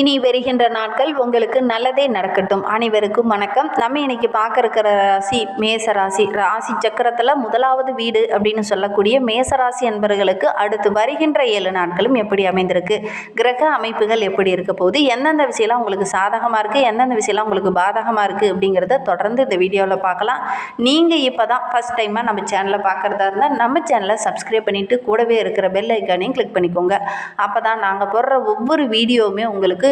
இனி வருகின்ற நாட்கள் உங்களுக்கு நல்லதே நடக்கட்டும். அனைவருக்கும் வணக்கம். நம்ம இன்னைக்கு பார்க்க இருக்கிற ராசி மேச ராசி ராசி சக்கரத்தில் முதலாவது வீடு அப்படின்னு சொல்லக்கூடிய மேச ராசி என்பவர்களுக்கு அடுத்து வருகின்ற ஏழு நாட்களும் எப்படி அமைந்திருக்கு? கிரக அமைப்புகள் எப்படி இருக்க போகுது? எந்தெந்த விஷயம்லாம் உங்களுக்கு சாதகமாக இருக்குது எந்தெந்த விஷயம்லாம் உங்களுக்கு பாதகமாக இருக்குது அப்படிங்கிறத தொடர்ந்து இந்த வீடியோவில் பார்க்கலாம். நீங்கள் இப்போ தான் ஃபஸ்ட் டைமாக நம்ம சேனலை பார்க்குறதா இருந்தால் நம்ம சேனலை சப்ஸ்கிரைப் பண்ணிவிட்டு கூடவே இருக்கிற பெல் ஐக்கானையும் கிளிக் பண்ணிக்கோங்க. அப்போ தான் நாங்கள் போடுற ஒவ்வொரு வீடியோவுமே உங்களுக்கு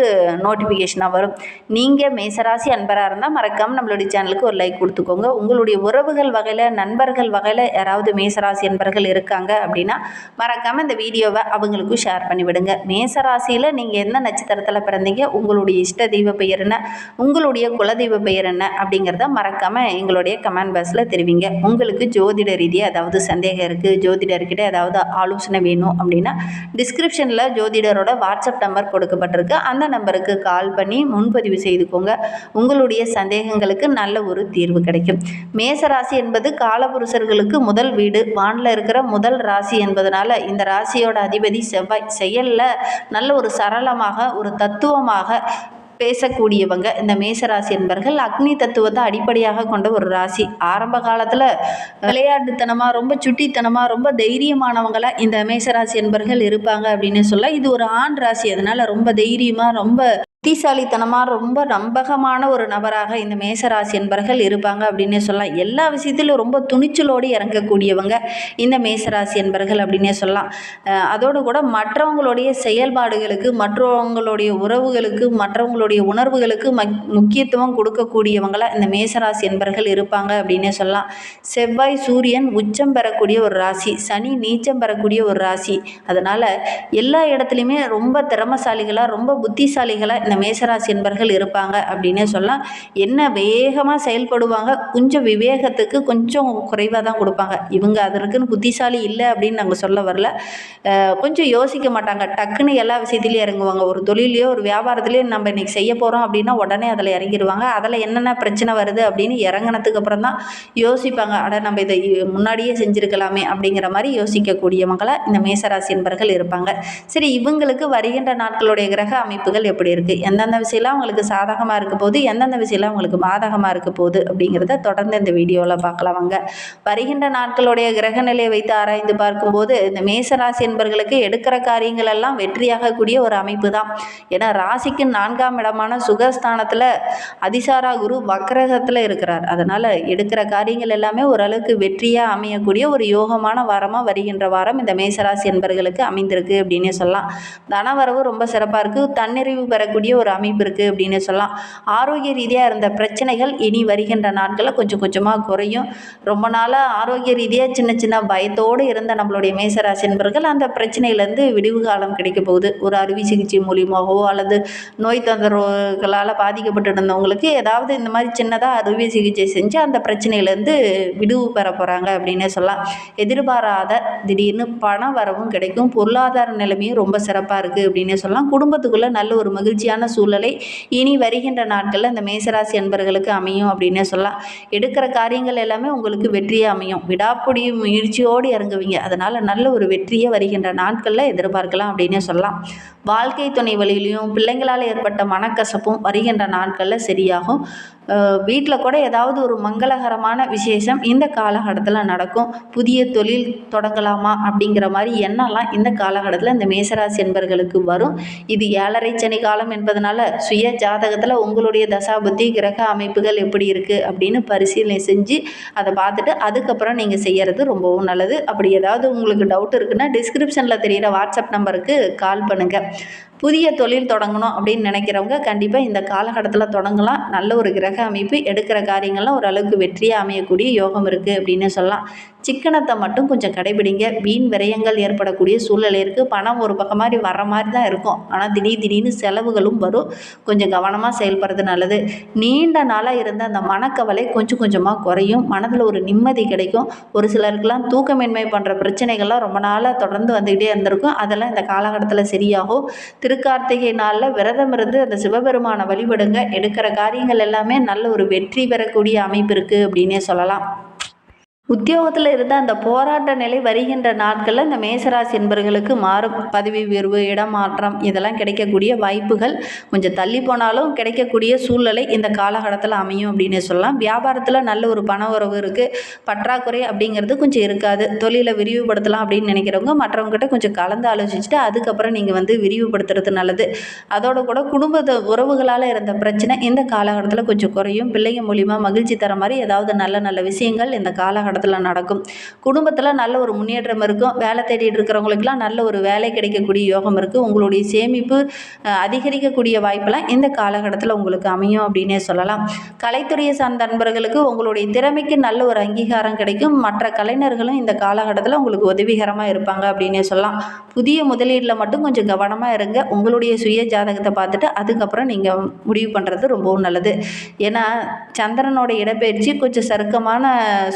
நோட்டிஃபிகேஷனாக வரும். நீங்கள் மேசராசி அன்பராக இருந்தால் மறக்காமல் நம்மளுடைய சேனலுக்கு ஒரு லைக் கொடுத்துக்கோங்க. உங்களுடைய உறவுகள் வகையில் நண்பர்கள் வகையில் யாராவது மேசராசி அன்பர்கள் இருக்காங்க அப்படின்னா மறக்காமல் இந்த வீடியோவை அவங்களுக்கும் ஷேர் பண்ணிவிடுங்க. மேசராசியில் நீங்கள் எந்த நட்சத்திரத்தில் பிறந்தீங்க உங்களுடைய இஷ்ட தெய்வ பெயர் என்ன உங்களுடைய குலதெய்வ பெயர் என்ன அப்படிங்கிறத மறக்காமல் எங்களுடைய கமெண்ட் பாக்ஸில் தெரிவிங்க. உங்களுக்கு ஜோதிட ரீதியாக ஏதாவது சந்தேகம் இருக்குது ஜோதிடர்கிட்ட ஏதாவது ஆலோசனை வேணும் அப்படின்னா டிஸ்கிரிப்ஷனில் ஜோதிடரோட வாட்ஸ்அப் நம்பர் கொடுக்கப்பட்டிருக்கு. அந்த நம்பருக்கு கால் பண்ணி முன்பதிவு செய்துக்கோங்க. உங்களுடைய சந்தேகங்களுக்கு நல்ல ஒரு தீர்வு கிடைக்கும். மேசராசி என்பது காலபுருஷர்களுக்கு முதல் வீடு. வானில் இருக்கிற முதல் ராசி என்பதனால இந்த ராசியோட அதிபதி செவ்வாய். செயலில் நல்ல ஒரு சரளமாக ஒரு தத்துவமாக பேசக்கூடியவங்க இந்த மேசராசி என்பர்கள் அக்னி தத்துவத்தை அடிப்படையாக கொண்ட ஒரு ராசி. ஆரம்ப காலத்தில் விளையாட்டுத்தனமாக ரொம்ப சுட்டித்தனமாக ரொம்ப தைரியமானவங்களாக இந்த மேசராசி என்பர்கள் இருப்பாங்க அப்படின்னு சொல்ல இது ஒரு ஆண் ராசி. அதனால் ரொம்ப தைரியமாக ரொம்ப புத்திசாலித்தனமாக ரொம்ப நம்பகமான ஒரு நபராக இந்த மேசராசி என்பர்கள் இருப்பாங்க அப்படின்னே சொல்லலாம். எல்லா விஷயத்திலும் ரொம்ப துணிச்சலோடு இறங்கக்கூடியவங்க இந்த மேசராசி என்பர்கள் அப்படின்னே சொல்லலாம். அதோடு கூட மற்றவங்களுடைய செயல்பாடுகளுக்கு மற்றவங்களுடைய உறவுகளுக்கு மற்றவங்களுடைய உணர்வுகளுக்கு மக் முக்கியத்துவம் கொடுக்கக்கூடியவங்களாக இந்த மேசராசி என்பர்கள் இருப்பாங்க அப்படின்னே சொல்லலாம். செவ்வாய் சூரியன் உச்சம் பெறக்கூடிய ஒரு ராசி சனி நீச்சம் பெறக்கூடிய ஒரு ராசி. அதனால் எல்லா இடத்துலையுமே ரொம்ப திறமசாலிகளாக ரொம்ப புத்திசாலிகளாக இந்த மேசராசி என்பர்கள் இருப்பாங்க அப்படின்னே சொல்லலாம். என்ன வேகமாக செயல்படுவாங்க? கொஞ்சம் விவேகத்துக்கு கொஞ்சம் குறைவாக தான் கொடுப்பாங்க. இவங்க அதற்குன்னு புத்திசாலி இல்லை அப்படின்னு நாங்கள் சொல்ல வரல. கொஞ்சம் யோசிக்க மாட்டாங்க. டக்குன்னு எல்லா விஷயத்துலையும் இறங்குவாங்க. ஒரு தொழிலையோ ஒரு வியாபாரத்துலையோ நம்ம இன்னைக்கு செய்ய போகிறோம் அப்படின்னா உடனே அதில் இறங்கிடுவாங்க அதில் என்னென்ன பிரச்சனை வருது அப்படின்னு இறங்கினதுக்கு அப்புறம் தான் யோசிப்பாங்க. அட நம்ம இதை முன்னாடியே செஞ்சுருக்கலாமே அப்படிங்கிற மாதிரி யோசிக்கக்கூடியவங்களா இந்த மேசராசி என்பர்கள் இருப்பாங்க. சரி இவங்களுக்கு வருகின்ற நாட்களுடைய கிரக அமைப்புகள் எப்படி இருக்குது எந்தெந்த விஷயம்லாம் உங்களுக்கு சாதகமாக இருக்க போகுது எந்தெந்த விஷயம்லாம் உங்களுக்கு பாதகமாக இருக்க போகுது அப்படிங்கிறத தொடர்ந்து இந்த வீடியோவில் பார்க்கலாம் வாங்க வருகின்ற நாட்களுடைய கிரக நிலையை வைத்து ஆராய்ந்து பார்க்கும்போது இந்த மேசராசி என்பர்களுக்கு எடுக்கிற காரியங்கள் எல்லாம் வெற்றியாகக்கூடிய ஒரு அமைப்பு தான். ஏன்னா ராசிக்கு நான்காம் இடமான சுகஸ்தானத்தில் அதிசாரா குரு வக்ரகத்தில் இருக்கிறார். அதனால் எடுக்கிற காரியங்கள் எல்லாமே ஓரளவுக்கு வெற்றியாக அமையக்கூடிய ஒரு யோகமான வாரமாக வருகின்ற வாரம் இந்த மேசராசி என்பர்களுக்கு அமைந்திருக்கு அப்படின்னே சொல்லலாம். தனவரவு ரொம்ப சிறப்பாக இருக்குது தன்னிறைவு பெறக்கூடிய ஒரு அமைப்பு இருக்குது அப்படின்னு சொல்லலாம். ஆரோக்கிய ரீதியாக இருந்த பிரச்சனைகள் இனி வருகின்ற நாட்களில் கொஞ்சம் கொஞ்சமாக குறையும். ரொம்ப நாளாக ஆரோக்கிய ரீதியாக சின்ன சின்ன பயத்தோடு இருந்த நம்மளுடைய மேசராசி நண்பர்கள் அந்த பிரச்சனையிலேருந்து விடிவு காலம் கிடைக்க போகுது. ஒரு அறுவை சிகிச்சை மூலியமாகவோ அல்லது நோய் தொந்தரவுகளால் பாதிக்கப்பட்டு இருந்தவங்களுக்கு ஏதாவது இந்த மாதிரி சின்னதாக அறுவை சிகிச்சை செஞ்சு அந்த பிரச்சனையிலேருந்து விடுவு பெற போகிறாங்க அப்படின்னே சொல்லலாம். எதிர்பாராத திடீர்னு பண வரவும் கிடைக்கும். பொருளாதார நிலைமையும் ரொம்ப சிறப்பாக இருக்குது அப்படின்னே சொல்லலாம். குடும்பத்துக்குள்ளே நல்ல ஒரு மகிழ்ச்சியான சூழலை இனி வருகின்ற நாட்களில் இந்த மேசராசி என்பர்களுக்கு அமையும் அப்படின்னே சொல்லலாம். எடுக்கிற காரியங்கள் எல்லாமே உங்களுக்கு வெற்றியாக அமையும். விடாப்புடி முயற்சியோடு இறங்குவீங்க. அதனால் நல்ல ஒரு வெற்றியை வருகின்ற நாட்களில் எதிர்பார்க்கலாம் அப்படின்னே சொல்லலாம். வாழ்க்கை துணை வழியிலையும் பிள்ளைங்களால் ஏற்பட்ட மனக்கசப்பும் வருகின்ற நாட்களில் சரியாகும். வீட்டில் கூட ஏதாவது ஒரு மங்களகரமான விசேஷம் இந்த காலகட்டத்தில் நடக்கும். புதிய தொழில் தொடங்கலாமா அப்படிங்கிற மாதிரி எண்ணெல்லாம் இந்த காலகட்டத்தில் இந்த மேசராசி என்பர்களுக்கு வரும். இது ஏழரை சனி காலம் என்பதனால சுய ஜாதகத்தில் உங்களுடைய தசாபுத்தி கிரக அமைப்புகள் எப்படி இருக்குது அப்படின்னு பரிசீலனை செஞ்சு அதை பார்த்துட்டு அதுக்கப்புறம் நீங்கள் செய்கிறது ரொம்பவும் நல்லது. அப்படி ஏதாவது உங்களுக்கு டவுட் இருக்குன்னா டிஸ்கிரிப்ஷனில் தெரிகிற வாட்ஸ்அப் நம்பருக்கு கால் பண்ணுங்கள் புதிய தொழில் தொடங்கணும் அப்படின்னு நினைக்கிறவங்க கண்டிப்பாக இந்த காலகட்டத்தில் தொடங்கலாம். நல்ல ஒரு கிரக அமைப்பு எடுக்கிற காரியங்கள்லாம் ஓரளவுக்கு வெற்றியாக அமையக்கூடிய யோகம் இருக்குது அப்படின்னு சொல்லலாம். சிக்கனத்தை மட்டும் கொஞ்சம் கடைபிடிங்க. வீண் விரயங்கள் ஏற்படக்கூடிய சூழ்நிலை இருக்குது பணம் ஒரு பக்கம் மாதிரி வர்ற மாதிரி தான் இருக்கும். ஆனால் திடீர் திடீர்னு செலவுகளும் வரும். கொஞ்சம் கவனமாக செயல்படுறது நல்லது. நீண்ட நாளாக இருந்த அந்த மனக்கவலை கொஞ்சம் கொஞ்சமாக குறையும். மனதில் ஒரு நிம்மதி கிடைக்கும். ஒரு சிலருக்கெல்லாம் தூக்கமின்மை போன்ற பிரச்சனைகள்லாம் ரொம்ப நாளாக தொடர்ந்து வந்துக்கிட்டே இருந்திருக்கும். அதெல்லாம் இந்த காலகட்டத்தில் சரியாகும். திருக்கார்த்திகை நாளில் விரதம் இருந்து அந்த சிவபெருமானை வழிபடுங்க. எடுக்கிற காரியங்கள் எல்லாமே நல்ல ஒரு வெற்றி பெறக்கூடிய அமைப்பு இருக்குது அப்படின்னே சொல்லலாம். உத்தியோகத்தில் இருந்த அந்த போராட்ட நிலை வருகின்ற நாட்களில் இந்த மேசராசி என்பர்களுக்கு மாறும். பதவி உயர்வு இடமாற்றம் இதெல்லாம் கிடைக்கக்கூடிய வாய்ப்புகள் கொஞ்சம் தள்ளி போனாலும் கிடைக்கக்கூடிய சூழ்நிலை இந்த காலகட்டத்தில் அமையும் அப்படின்னு சொல்லலாம். வியாபாரத்தில் நல்ல ஒரு பண உறவு இருக்குது பற்றாக்குறை அப்படிங்கிறது கொஞ்சம் இருக்காது. தொழிலை விரிவுபடுத்தலாம் அப்படின்னு நினைக்கிறவங்க மற்றவங்ககிட்ட கொஞ்சம் கலந்து ஆலோசிச்சுட்டு அதுக்கப்புறம் நீங்கள் வந்து விரிவுபடுத்துறது நல்லது. அதோட கூட குடும்பத்தை உறவுகளால் இருந்த பிரச்சனை இந்த காலகட்டத்தில் கொஞ்சம் குறையும். பிள்ளைங்க மூலிமா மகிழ்ச்சி தர மாதிரி ஏதாவது நல்ல நல்ல விஷயங்கள் இந்த காலகட்டத்தில் நடக்கும். குடும்பத்தில் நல்ல ஒரு முன்னேற்றம் இருக்கும். வேலை தேடிட்டு இருக்கிறவங்களுக்குலாம் நல்ல ஒரு வேலை கிடைக்கக்கூடிய யோகம் இருக்குது உங்களுடைய சேமிப்பு அதிகரிக்கக்கூடிய வாய்ப்பெல்லாம் இந்த காலகட்டத்தில் உங்களுக்கு அமையும் அப்படின்னே சொல்லலாம். கலைத்துறையை சார்ந்த நண்பர்களுக்கு உங்களுடைய திறமைக்கு நல்ல ஒரு அங்கீகாரம் கிடைக்கும். மற்ற கலைஞர்களும் இந்த காலகட்டத்தில் உங்களுக்கு உதவிகரமாக இருப்பாங்க அப்படின்னே சொல்லலாம். புதிய முதலீட்டில் மட்டும் கொஞ்சம் கவனமாக இருங்க. உங்களுடைய சுய ஜாதகத்தை பார்த்துட்டு அதுக்கப்புறம் நீங்கள் முடிவு பண்ணுறது ரொம்பவும் நல்லது. ஏன்னா சந்திரனோட இடப்பெயர்ச்சி கொஞ்சம் சருக்கமான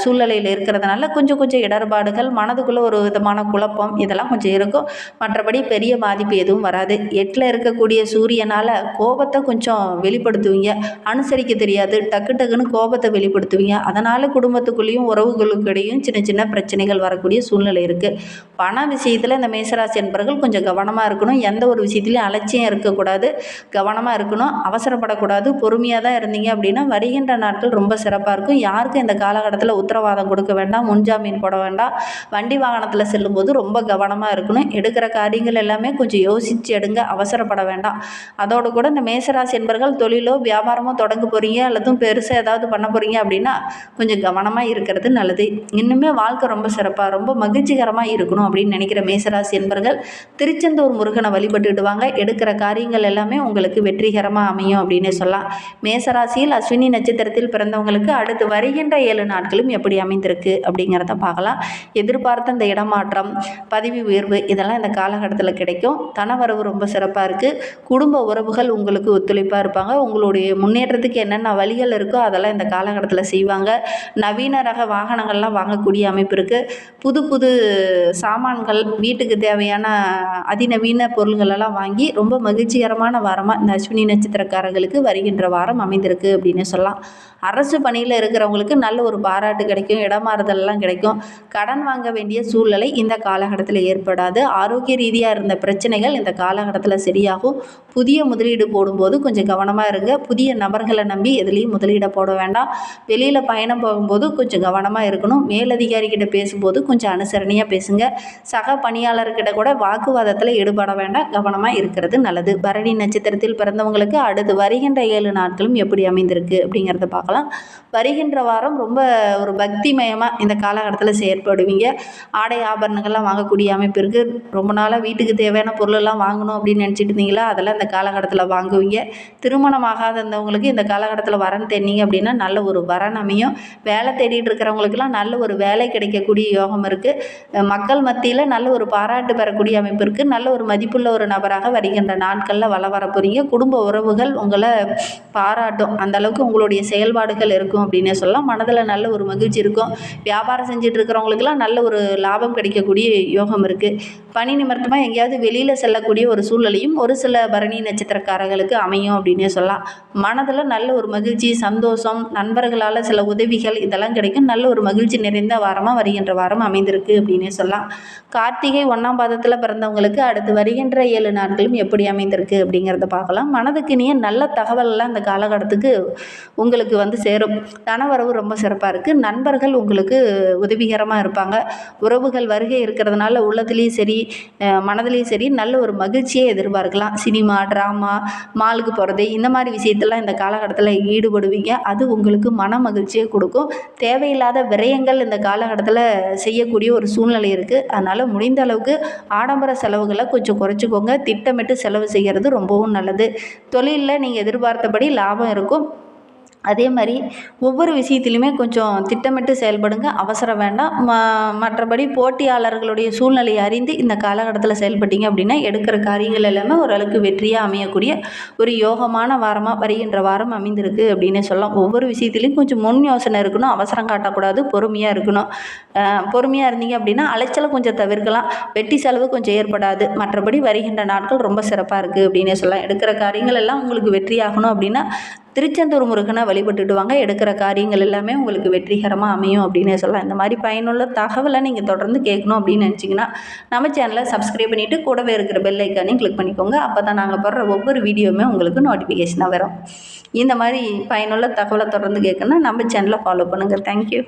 சூழ்நிலையில் இருக்கிறதுனால கொஞ்சம் கொஞ்சம் இடர்பாடுகள் மனதுக்குள்ளே ஒரு விதமான குழப்பம் இதெல்லாம் கொஞ்சம் இருக்கும். மற்றபடி பெரிய பாதிப்பு எதுவும் வராது. எட்டில் இருக்கக்கூடிய சூரியனால் கோபத்தை கொஞ்சம் வெளிப்படுத்துவீங்க. அனுசரிக்க தெரியாது. டக்கு டக்குன்னு கோபத்தை வெளிப்படுத்துவீங்க. அதனால் குடும்பத்துக்குள்ளேயும் உறவுகளுக்கு இடையும் சின்ன சின்ன பிரச்சனைகள் வரக்கூடிய சூழ்நிலை இருக்குது பண விஷயத்தில் இந்த மேசராசி என்பவர்கள் கொஞ்சம் கவனமாக இருக்கணும். எந்த ஒரு விஷயத்துலையும் அலட்சியம் இருக்கக்கூடாது. கவனமாக இருக்கணும். அவசரப்படக்கூடாது. பொறுமையாக தான் இருந்தீங்க அப்படின்னா வருகின்ற நாட்கள் ரொம்ப சிறப்பாக இருக்கும். யாருக்கும் இந்த காலகட்டத்தில் உத்தரவாதம் கொடுக்க வேண்டாம் முன்ஜாமீன் போட வேண்டாம். வண்டி வாகனத்தில் செல்லும்போது ரொம்ப கவனமாக இருக்கணும். எடுக்கிற காரியங்கள் எல்லாமே கொஞ்சம் யோசித்து எடுங்க அவசரப்பட வேண்டாம். அதோடு கூட இந்த மேசராசி என்பவர்கள் தொழிலோ வியாபாரமோ தொடங்க போகிறீங்க அல்லது பெருசாக ஏதாவது பண்ண போகிறீங்க அப்படின்னா கொஞ்சம் கவனமாக இருக்கிறது நல்லது. இன்னுமே வாழ்க்கை ரொம்ப சிறப்பாக ரொம்ப மகிழ்ச்சிகரமாக இருக்கணும் அப்படின்னு நினைக்கிற மேசராசி என்பர்கள் திருச்செந்தூர் முருகனை வழிபட்டுடுவாங்க எடுக்கிற காரியங்கள் எல்லாமே உங்களுக்கு வெற்றிகரமாக அமையும் அப்படின்னு சொல்லலாம். மேசராசியில் அஸ்வினி நட்சத்திரத்தில் பிறந்தவங்களுக்கு அடுத்து வருகின்ற ஏழு நாட்களும் எப்படி அமைந்து அமைந்திருக்கு அப்படிங்கிறத பார்க்கலாம். எதிர்பார்த்த இந்த இடமாற்றம் பதவி உயர்வு இதெல்லாம் இந்த காலகட்டத்தில் கிடைக்கும். தனவரவு ரொம்ப சிறப்பாக இருக்குது குடும்ப உறவுகள் உங்களுக்கு ஒத்துழைப்பாக இருப்பாங்க. உங்களுடைய முன்னேற்றத்துக்கு என்னென்ன வழிகள் இருக்கோ அதெல்லாம் இந்த காலகட்டத்தில் செய்வாங்க. நவீன ரக வாகனங்கள்லாம் வாங்கக்கூடிய அமைப்பு இருக்குது புது புது சாமான்கள் வீட்டுக்கு தேவையான அதிநவீன பொருள்கள் எல்லாம் வாங்கி ரொம்ப மகிழ்ச்சிகரமான வாரமாக இந்த அஸ்வினி நட்சத்திரக்காரர்களுக்கு வருகின்ற வாரம் அமைந்திருக்கு அப்படின்னு சொல்லலாம். அரசு பணியில் இருக்கிறவங்களுக்கு நல்ல ஒரு பாராட்டு கிடைக்கும். இடமாறுதல்லாம் கிடைக்கும். கடன் வாங்க வேண்டிய சூழ்நிலை இந்த காலகட்டத்தில் ஏற்படாது. ஆரோக்கிய ரீதியாக இருந்த பிரச்சனைகள் இந்த காலகட்டத்தில் சரியாகும். புதிய முதலீடு போடும்போது கொஞ்சம் கவனமாக இருங்க. புதிய நபர்களை நம்பி எதுலேயும் முதலீடை போட வேண்டாம். வெளியில் பயணம் போகும்போது கொஞ்சம் கவனமாக இருக்கணும். மேலதிகாரிகிட்ட பேசும்போது கொஞ்சம் அனுசரணையாக பேசுங்க. சக பணியாளர்கிட்ட கூட வாக்குவாதத்தில் ஈடுபட வேண்டாம். கவனமாக இருக்கிறது நல்லது. பரணி நட்சத்திரத்தில் பிறந்தவங்களுக்கு அடுத்து வருகின்ற ஏழு நாட்களும் எப்படி அமைந்திருக்கு அப்படிங்கிறத பார்க்கலாம். வருகின்ற வாரம் ரொம்ப ஒரு பக்திமயமாக இந்த காலகட்டத்தில் செயற்படுவீங்க. ஆடை ஆபரணங்கள்லாம் வாங்கக்கூடிய அமைப்பு இருக்குது ரொம்ப நாளாக வீட்டுக்கு தேவையான பொருளெல்லாம் வாங்கணும் அப்படின்னு நினச்சிட்டு இருந்தீங்களா? அதெல்லாம் இந்த காலகட்டத்தில் வாங்குவீங்க. திருமணம் ஆகாத இருந்தவங்களுக்கு இந்த காலகட்டத்தில் வரன் தேடினீங்க அப்படின்னா நல்ல ஒரு வரன் அமையும். வேலை தேடிட்டு இருக்கிறவங்களுக்குலாம் நல்ல ஒரு வேலை கிடைக்கக்கூடிய யோகம் இருக்குது மக்கள் மத்தியில் நல்ல ஒரு பாராட்டு பெறக்கூடிய அமைப்பு இருக்குது நல்ல ஒரு மதிப்புள்ள ஒரு நபராக வருகின்ற நாட்களில் வள வர போகிறீங்க குடும்ப உறவுகள் உங்களை பாராட்டும். அந்தளவுக்கு உங்களுடைய செயல்பாடுகள் இருக்கும் அப்படின்னே சொல்லலாம். மனதில் நல்ல ஒரு மகிழ்ச்சி இருக்கும். வியாபாரம் செஞ்சுட்டு இருக்கிறவங்களுக்குலாம் நல்ல ஒரு லாபம் கிடைக்கக்கூடிய யோகம் இருக்குது பணி நிமித்தமாக எங்கேயாவது வெளியில் செல்லக்கூடிய ஒரு சூழ்நிலையும் ஒரு சில பரணி நட்சத்திரக்காரர்களுக்கு அமையும் அப்படின்னே சொல்லலாம். மனதில் நல்ல ஒரு மகிழ்ச்சி சந்தோஷம் நண்பர்களால் சில உதவிகள் இதெல்லாம் கிடைக்கும். நல்ல ஒரு மகிழ்ச்சி நிறைந்த வாரமாக வருகின்ற வாரம் அமைந்திருக்கு அப்படின்னே சொல்லலாம். கார்த்திகை ஒன்றாம் பாதத்தில் பிறந்தவங்களுக்கு அடுத்து வருகின்ற ஏழு நாட்களும் எப்படி அமைந்திருக்கு அப்படிங்கிறத பார்க்கலாம். மனதுக்கு நல்ல தகவல்லாம் இந்த காலகட்டத்துக்கு உங்களுக்கு வந்து சேரும். தனவரவு ரொம்ப சிறப்பாக இருக்குது நண்பர்கள் உங்களுக்கு உதவிகரமாக இருப்பாங்க. உறவுகள் வருகை இருக்கிறதுனால உள்ளத்துலேயும் சரி மனதிலையும் மனதுலேயும் சரி நல்ல ஒரு மகிழ்ச்சியை எதிர்பார்க்கலாம். சினிமா ட்ராமா மாலுக்கு போகிறது இந்த மாதிரி விஷயத்தெல்லாம் இந்த காலகட்டத்தில் ஈடுபடுவீங்க. அது உங்களுக்கு மன மகிழ்ச்சியை கொடுக்கும். தேவையில்லாத விரயங்கள் இந்த காலகட்டத்தில் செய்யக்கூடிய ஒரு சூழ்நிலை இருக்குது அதனால் முடிந்த அளவுக்கு ஆடம்பர செலவுகளை கொஞ்சம் குறைச்சிக்கோங்க. திட்டமிட்டு செலவு செய்கிறது ரொம்பவும் நல்லது. தொழிலில் நீங்கள் எதிர்பார்த்தபடி லாபம் இருக்கும். அதே மாதிரி ஒவ்வொரு விஷயத்துலையுமே கொஞ்சம் திட்டமிட்டு செயல்படுங்க. அவசரம் வேண்டாம். ம மற்றபடி போட்டியாளர்களுடைய சூழ்நிலையை அறிந்து இந்த காலகட்டத்தில் செயல்பட்டீங்க அப்படின்னா எடுக்கிற காரியங்கள் எல்லாமே ஓரளவுக்கு வெற்றியாக அமையக்கூடிய ஒரு யோகமான வாரமாக வருகின்ற வாரம் அமைந்திருக்கு அப்படின்னு சொல்லலாம். ஒவ்வொரு விஷயத்துலையும் கொஞ்சம் முன் யோசனை இருக்கணும். அவசரம் காட்டக்கூடாது. பொறுமையாக இருக்கணும். பொறுமையாக இருந்தீங்க அப்படின்னா அலைச்சலை கொஞ்சம் தவிர்க்கலாம். வெட்டி செலவு கொஞ்சம் ஏற்படாது. மற்றபடி வருகின்ற நாட்கள் ரொம்ப சிறப்பாக இருக்குது அப்படின்னே சொல்லலாம். எடுக்கிற காரியங்கள் எல்லாம் உங்களுக்கு வெற்றியாகணும் அப்படின்னா திருச்செந்தூர் முருகனை வழிபட்டுட்டு வாங்க எடுக்கிற காரியங்கள் எல்லாமே உங்களுக்கு வெற்றிகரமாக அமையும் அப்படின்னே சொல்லலாம். இந்த மாதிரி பயனுள்ள தகவலை நீங்கள் தொடர்ந்து கேட்கணும் அப்படின்னு நினச்சிங்கன்னா நம்ம சேனலை சப்ஸ்கிரைப் பண்ணிவிட்டு கூடவே இருக்கிற பெல் ஐக்கானையும் கிளிக் பண்ணிக்கோங்க. அப்போ தான் நாங்கள் போடுற ஒவ்வொரு வீடியோவுமே உங்களுக்கு நோட்டிஃபிகேஷனாக வரும். இந்த மாதிரி பயனுள்ள தகவலை தொடர்ந்து கேட்கணுன்னா நம்ம சேனலை ஃபாலோ பண்ணுங்கள் தேங்க்யூ